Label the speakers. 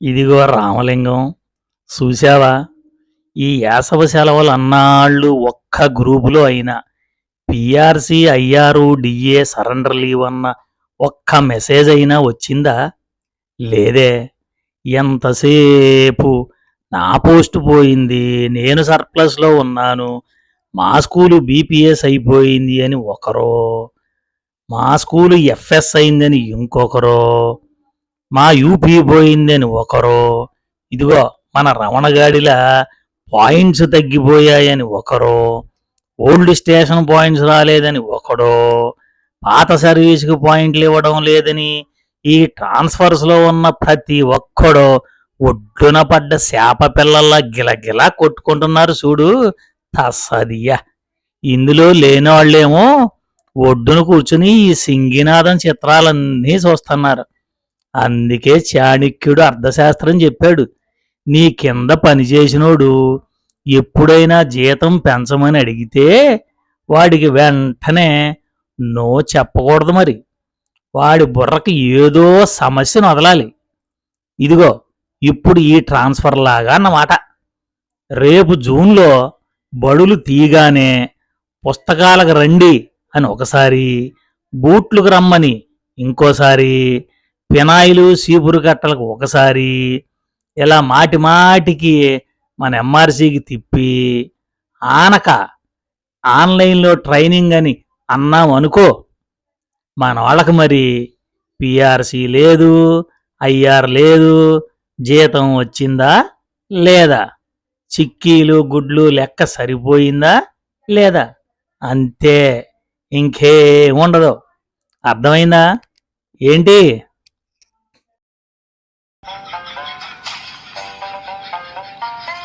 Speaker 1: ఇదిగో రామలింగం చూశావా? ఈ యాసవ సెలవులు అన్నాళ్ళు ఒక్క గ్రూపులో అయినా PRC IR DA surrender leave అన్న ఒక్క మెసేజ్ అయినా వచ్చిందా? లేదే. ఎంతసేపు నా పోస్ట్ పోయింది నేను సర్ప్లస్లో ఉన్నాను మా స్కూలు బీపీఎస్ అయిపోయింది అని ఒకరో మా స్కూలు ఎఫ్ఎస్ అయిందని ఇంకొకరో మా యూపీ పోయిందని ఒకరు. ఇదిగో మన రమణగాడిలా పాయింట్స్ తగ్గిపోయాయని ఒకరో. ఓల్డ్ స్టేషన్ పాయింట్స్ రాలేదని ఒకడు. పాత సర్వీస్కి పాయింట్లు ఇవ్వడం లేదని ఈ ట్రాన్స్ఫర్స్లో ఉన్న ప్రతి ఒక్కడు ఒడ్డున పడ్డ శాప పిల్లల్లా గిలగిలా కొట్టుకుంటున్నారు చూడు తస్సదియా ఇందులో లేని వాళ్ళేమో ఒడ్డున కూర్చుని ఈ సింగినాథం చిత్రాలన్నీ చూస్తున్నారు. అందుకే చాణక్యుడు అర్థశాస్త్రం చెప్పాడు నీ కింద పనిచేసినోడు ఎప్పుడైనా జీతం పెంచమని అడిగితే వాడికి వెంటనే నో చెప్పకూడదు మరి. వాడి బుర్రకి ఏదో సమస్యను వదలాలి. ఇదిగో ఇప్పుడు ఈ ట్రాన్స్ఫర్ లాగా అన్నమాట. రేపు జూన్లో బడులు తీగానే పుస్తకాలకు రండి అని ఒకసారి బూట్లకు రమ్మని ఇంకోసారి పినాయిలు సీపురు కట్టలకు ఒకసారి ఇలా మాటి మాటికి మన ఎంఆర్సీకి తిప్పి ఆనక ఆన్లైన్లో ట్రైనింగ్ అని అన్నాం అనుకో మన వాళ్ళకి మరి పిఆర్సీ లేదు ఐఆర్ లేదు జీతం వచ్చిందా లేదా చిక్కీలు గుడ్లు లెక్క సరిపోయిందా లేదా? అంతే ఇంకే ఉండదు. అర్థమైందా? ఏంటి? Thank you.